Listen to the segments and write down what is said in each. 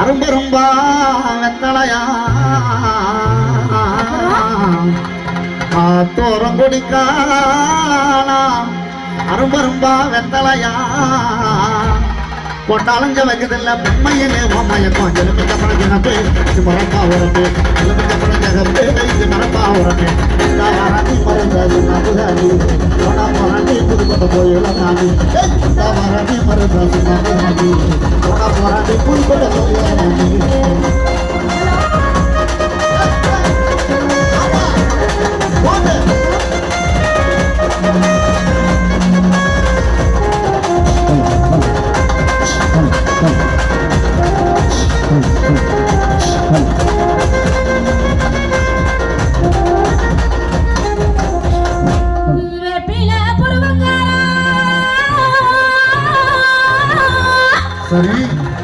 அரும்பரும்பா வெத்தலையா காத்தோரம் குடிக்கலாம் அரும்பரும்பா வெத்தலையா கொட்டாலஞ்ச வைக்கிறதில்ல பொம்மையனே ஓமயக்கம் எலுமிச்ச பழஞ்சகப்பே இது மரப்பா உரமே. எலுமிச்ச பழஞ்சகப்பே இது மரப்பா உரமே. தாவாராணி மருந்தாது நபுதாதி போனா போராண்டி புதுக்கோட்டை போயில தாண்டி தாவாராணி மருந்தாது நபுதாதி போனா போராண்டி புதுக்கோட்டை போயில நாடி வேப்பில Salut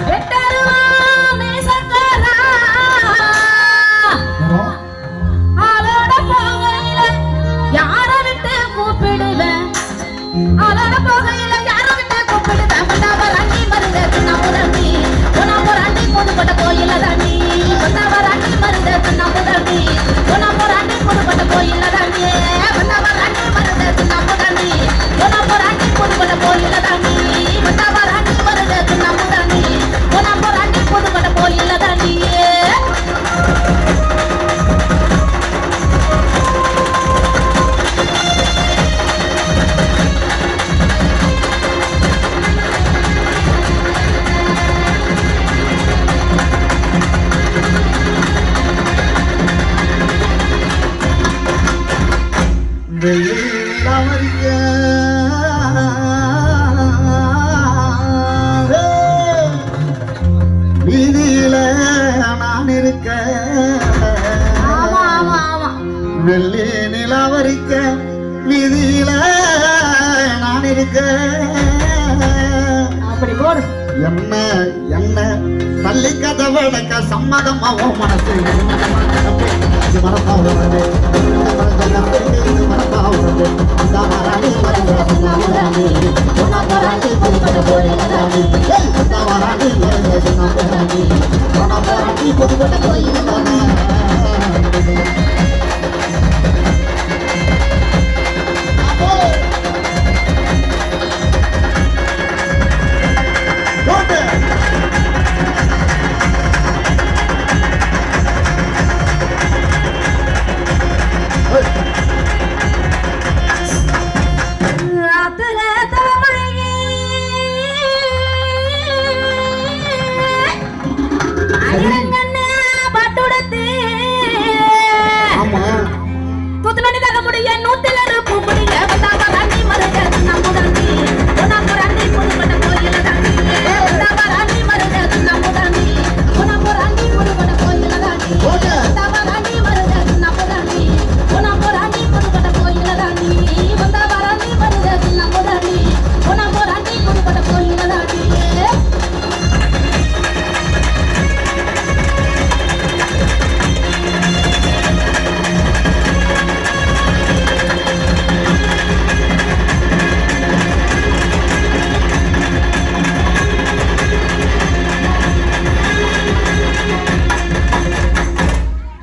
ஆமா வெள்ளி நிலவரிக்க வீதியில நான் இருக்க. அப்படி போடு. என்ன என்ன? தள்ளி கதவடக்க சம்மதமாவும் மனசு இது மனப்பாவுறது இது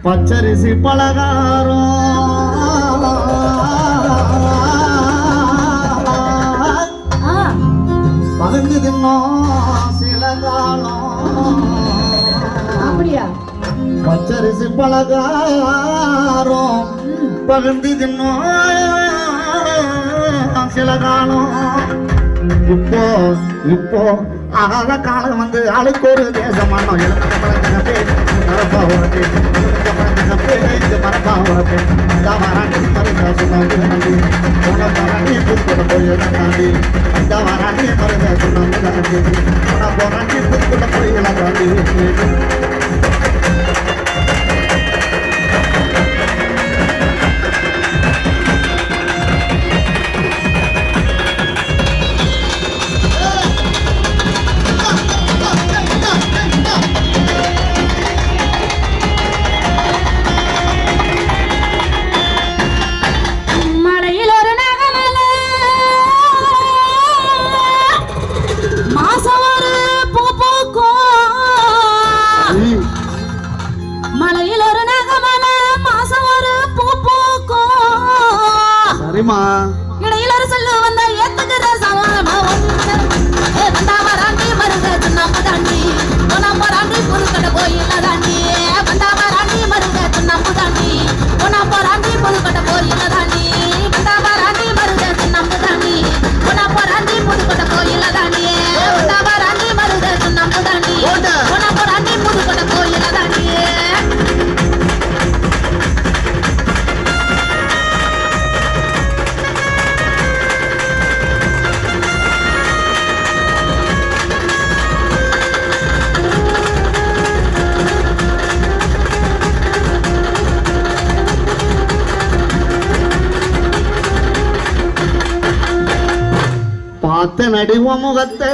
பச்சரிசி பலகாரம். பகிர்ந்து தின்னோம் சில காலம். அப்படியா? பச்சரிசி பலகாரம். பகிர்ந்து தின்னோம் சில காலம். இப்போ இப்போ ஆகாத காலம் வந்து ஆளுக்கு ஒரு தேசமானோம் மரப்பா உரப்பே இந்த வராண்டி மருந்த சுண்ணாம்பு தாண்டி போன வராண்டி புதுக்கோட்டை 对吗？நடி முகத்தை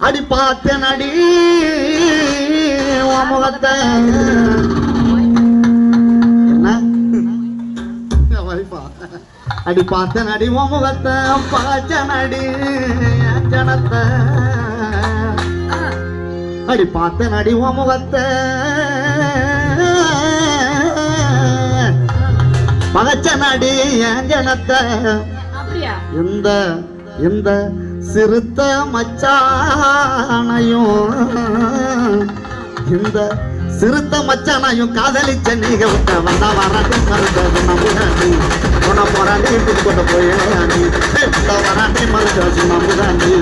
அடி பார்த்த நடி முகத்தை. அடி பார்த்த நடி முகத்தை பாச்ச நடி ஜனத்தை அடி பார்த்த நடி முகத்தை பகச்ச நடி என் ஜனத்தை அப்படியா? இந்த இந்த சிறுத்த மச்சானையும் இந்த சிறுத்த மச்சானையும் காதலிச்ச நீங்க விட்ட வந்தா வராண்டி மருந்தது நம்புதாண்டி உன போராண்டி புதுக்கோட்டை போய் இந்த வந்தா வராண்டி மருந்தாசு நம்புதாண்டி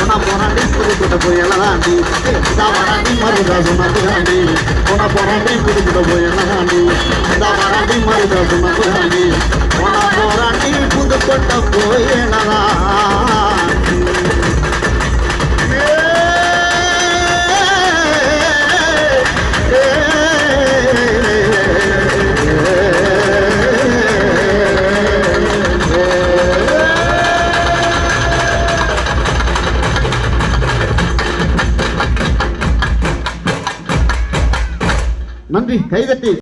உன போராண்டி புதுக்கோட்டை போய் இந்த வந்தா வராண்டி மருந்தாசு நம்புதாண்டி உன போராண்டி புதுக்கோட்டை போய் இந்த வந்தா வராண்டி மருந்தாசு நம்புதாண்டி உன போராண்டி புதுக்கோட்டை போய் கைதட்டி